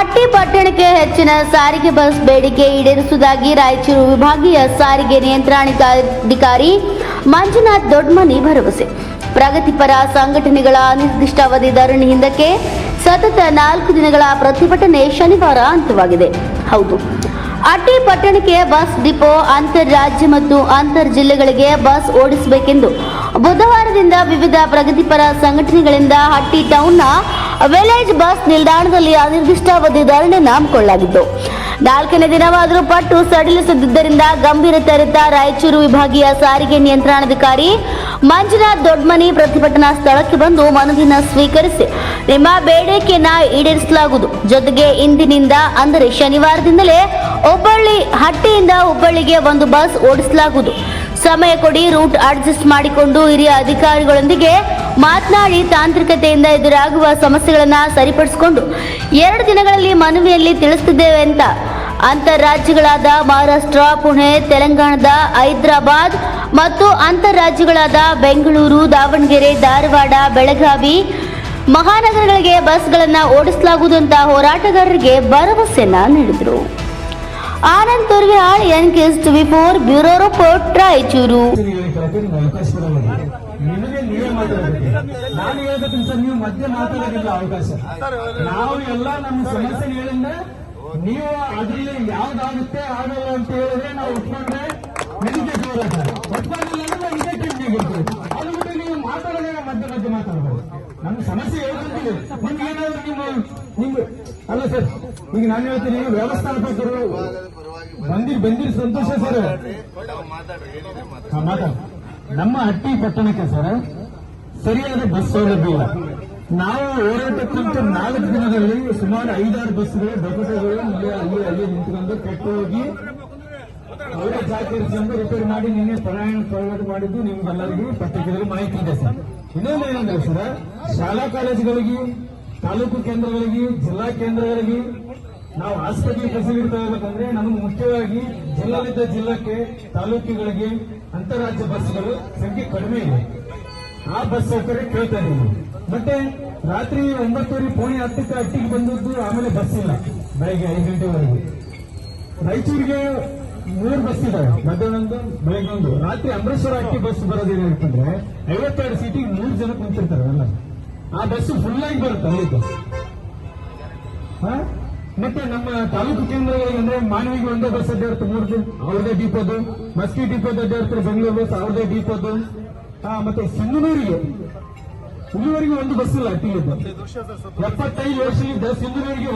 ಹಟ್ಟಿ ಪಟ್ಟಣಕ್ಕೆ ಹೆಚ್ಚಿನ ಸಾರಿಗೆ ಬಸ್ ಬೇಡಿಕೆ ಈಡೇರಿಸುವುದಾಗಿ ರಾಯಚೂರು ವಿಭಾಗೀಯ ಸಾರಿಗೆ ನಿಯಂತ್ರಣಾಧಿಕಾರಿ ಮಂಜುನಾಥ್ ದೊಡ್ಮನಿ ಭರವಸೆ. ಪ್ರಗತಿಪರ ಸಂಘಟನೆಗಳ ಅನಿರ್ದಿಷ್ಟಾವಧಿ ಧರಣಿ ಹಿಂದಕ್ಕೆ ಸತತ ನಾಲ್ಕು ದಿನಗಳ ಪ್ರತಿಭಟನೆ ಶನಿವಾರ ಅಂತ್ಯವಾಗಿದೆ. ಹೌದು. ಅಟ್ಟಿ ಪಟ್ಟಣಕ್ಕೆ ಬಸ್ ಡಿಪೋ ಅಂತರ್ ರಾಜ್ಯ ಮತ್ತು ಅಂತರ್ ಜಿಲ್ಲೆಗಳಿಗೆ ಬಸ್ ಓಡಿಸಬೇಕೆಂದು ಬುಧವಾರದಿಂದ ವಿವಿಧ ಪ್ರಗತಿಪರ ಸಂಘಟನೆಗಳಿಂದ ಹಟ್ಟಿ ಟೌನ್ನ ವಿಲೇಜ್ ಬಸ್ ನಿಲ್ದಾಣದಲ್ಲಿ ಅನಿರ್ದಿಷ್ಟಾವಧಿ ಧರಣಿ ಹಮ್ಮಿಕೊಳ್ಳಲಾಗಿತ್ತು. ನಾಲ್ಕನೇ ದಿನವಾದರೂ ಪಟ್ಟು ಸಡಿಲಿಸದಿದ್ದರಿಂದ ಗಂಭೀರ ತೆರೆದ ರಾಯಚೂರು ವಿಭಾಗೀಯ ಸಾರಿಗೆ ನಿಯಂತ್ರಣಾಧಿಕಾರಿ ಮಂಜುನಾಥ್ ದೊಡ್ಮನಿ ಪ್ರತಿಭಟನಾ ಸ್ಥಳಕ್ಕೆ ಬಂದು ಮನವಿನ ಸ್ವೀಕರಿಸಿ, ನಿಮ್ಮ ಬೇಡಿಕೆಯನ್ನ ಈಡೇರಿಸಲಾಗುವುದು. ಜೊತೆಗೆ ಇಂದಿನಿಂದ ಅಂದರೆ ಶನಿವಾರದಿಂದಲೇ ಹುಬ್ಬಳ್ಳಿ ಹಟ್ಟಿಯಿಂದ ಹುಬ್ಬಳ್ಳಿಗೆ ಒಂದು ಬಸ್ ಓಡಿಸಲಾಗುವುದು. ಸಮಯ ಕೊಡಿ ರೂಟ್ ಅಡ್ಜಸ್ಟ್ ಮಾಡಿಕೊಂಡು ಹಿರಿಯ ಅಧಿಕಾರಿಗಳೊಂದಿಗೆ ಮಾತನಾಡಿ ತಾಂತ್ರಿಕತೆಯಿಂದ ಎದುರಾಗುವ ಸಮಸ್ಯೆಗಳನ್ನು ಸರಿಪಡಿಸಿಕೊಂಡು ಎರಡು ದಿನಗಳಲ್ಲಿ ಮನವಿಯಲ್ಲಿ ತಿಳಿಸುತ್ತಿದ್ದೇವೆ ಅಂತ. ಅಂತಾರಾಜ್ಯಗಳಾದ ಮಹಾರಾಷ್ಟ್ರ, ಪುಣೆ, ತೆಲಂಗಾಣದ ಹೈದರಾಬಾದ್ ಮತ್ತು ಅಂತಾರಾಜ್ಯಗಳಾದ ಬೆಂಗಳೂರು, ದಾವಣಗೆರೆ, ಧಾರವಾಡ, ಬೆಳಗಾವಿ ಮಹಾನಗರಗಳಿಗೆ ಬಸ್ಗಳನ್ನು ಓಡಿಸಲಾಗುವುದು ಅಂತ ಹೋರಾಟಗಾರರಿಗೆ ಭರವಸೆಯನ್ನ ನೀಡಿದರು. Anand Turvihal N KS TV four bureau report, Raichur. ನಿಮ್ಗೆ ನಿಮಗೆ ನೀವೇ ಮಾತಾಡಬೇಕು ನಾನು ಹೇಳ್ಬೇಕಂತ ಸರ್ ನೀವು ಮಧ್ಯೆ ಮಾತಾಡೋದಿಲ್ಲ ಅವಕಾಶ ನಾವು ಎಲ್ಲ ನಮ್ಮ ಸಮಸ್ಯೆ ಹೇಳಿದ್ರೆ ನೀವು ಅದ್ರಲ್ಲಿ ಯಾವ್ದಾಗುತ್ತೆ ಆಗಲ್ಲ ಅಂತ ಹೇಳಿದ್ರೆ ನಾವು ಒಪ್ಕೊಂಡ್ರೆ ನಿಮಗೆ ಹೋರಾಟ ಒಪ್ಕೊಂಡಿಲ್ಲ ಅಂದ್ರೆ ಇದೇ ಟೀಮ್ಗೆ ಇರ್ತೀವಿ ಅದು ಬಿಟ್ಟು ನೀವು ಮಾತಾಡೋದೇ ಮಧ್ಯೆ ಮಧ್ಯೆ ಮಾತಾಡ್ಬೋದು ನಮ್ಮ ಸಮಸ್ಯೆ ಹೇಳ್ಕೊಂತೀವಿ ನಿಮ್ಗೆ ಏನಾದ್ರು ನಿಮ್ಮ ನಿಮ್ಮ ಅಲ್ಲ ಸರ್, ಈಗ ನಾನು ಹೇಳ್ತೀನಿ ವ್ಯವಸ್ಥಾಪಕರು ಬಂದಿರ್ ಬಂದಿರ್ ಸಂತೋಷ ಸರ್. ನಮ್ಮ ಹಟ್ಟಿ ಪಟ್ಟಣಕ್ಕೆ ಸರ್, ಸರಿಯಾದ ಬಸ್ ಸೌಲಭ್ಯ ಇಲ್ಲ. ನಾವು ಹೋರಾಟಕ್ಕಿಂತ ನಾಲ್ಕು ದಿನದಲ್ಲಿ ಸುಮಾರು ಐದಾರು ಬಸ್ಗಳು ಡೊಕಟೋಗಳು ಇಲ್ಲಿ ಅಲ್ಲಿ ಅಲ್ಲಿ ನಿಂತ್ಕೊಂಡು ಕೆಟ್ಟೋಗಿ ಅವರೇ ಜಾಕರಿಸಿಕೊಂಡು ರಿಪೇರ್ ಮಾಡಿ ನಿನ್ನೆ ಪ್ರಯಾಣ ಪ್ರಯಾಣ ಮಾಡಿದ್ದು ನಿಮ್ಗೆಲ್ಲರಿಗೂ ಪತ್ರಿಕೆಗಳಲ್ಲಿ ಮಾಹಿತಿ ಇದೆ ಸರ್. ಇನ್ನೊಂದು ಏನಂದ್ರೆ ಸರ್, ಶಾಲಾ ಕಾಲೇಜುಗಳಿಗೆ ತಾಲೂಕು ಕೇಂದ್ರಗಳಿಗೆ, ಜಿಲ್ಲಾ ಕೇಂದ್ರಗಳಿಗೆ ನಾವು ಆಸ್ಪತ್ರೆ ಫೆಸಿಲಿಟಿ ತಗೋಬೇಕಂದ್ರೆ ನಮಗೆ ಮುಖ್ಯವಾಗಿ ಜಿಲ್ಲಾಲಿದ್ದ ಜಿಲ್ಲಕ್ಕೆ ತಾಲೂಕುಗಳಿಗೆ ಅಂತಾರಾಜ್ಯ ಬಸ್ಗಳು ಸಂಖ್ಯೆ ಕಡಿಮೆ ಇದೆ. ಆ ಬಸ್ ಸೌಕರ್ಯ ಕೇಳ್ತಾ ಇದ್ದೀವಿ. ಮತ್ತೆ ರಾತ್ರಿ ಒಂಬತ್ತುವರೆ ಪೋಣೆ ಹತ್ತಕ್ಕೆ ಅಟ್ಟಿಗೆ ಬಂದದ್ದು ಆಮೇಲೆ ಬಸ್ ಇಲ್ಲ, ಬೆಳಗ್ಗೆ ಐದು ಗಂಟೆವರೆಗೆ. ರಾಯಚೂರಿಗೆ ಮೂರು ಬಸ್ ಇದಾವೆ ಮಧ್ಯಾಹ್ನ ಒಂದು ಬೆಳಗ್ಗೆ ಒಂದು ರಾತ್ರಿ ಅಮೃತಸರ ಅಟ್ಟಿ ಬಸ್ ಬರೋದೇನಂತಂದ್ರೆ ಐವತ್ತೆರಡು ಸೀಟಿಗೆ ಮೂರು ಜನ ಕುಂತಿರ್ತಾರೆ ಎಲ್ಲ ಆ ಬಸ್ ಫುಲ್ ಆಗಿ ಬರುತ್ತೆ ಅಲ್ಲಿಗೆ? ಮತ್ತೆ ನಮ್ಮ ತಾಲೂಕು ಕೇಂದ್ರಗಳಿಗೆ ಅಂದ್ರೆ ಮಾನವಿಗೆ ಒಂದೇ ಬಸ್ ಅಡ್ಡ ಮೂರು ಮೂರ್ದು ಅವ್ರದೇ ಡಿಪೋದು ಮಸ್ಕಿ ಡಿಪೋದ ಅಡ್ಡಾಡ್ತಾರೆ ಬೆಂಗಳೂರು ಬಸ್ ಅವ್ರದೇ ಡಿಪೋದು ಮತ್ತೆ ಸಿಂಧನೂರಿಗೆ. ಇಲ್ಲಿವರೆಗೂ ಒಂದು ಬಸ್ ಇಲ್ಲ, ಅಟ್ಟಿಗೆ. ಎಪ್ಪತ್ತೈದು ವರ್ಷದಿಂದ ಸಿಂಧನೂರಿಗೆ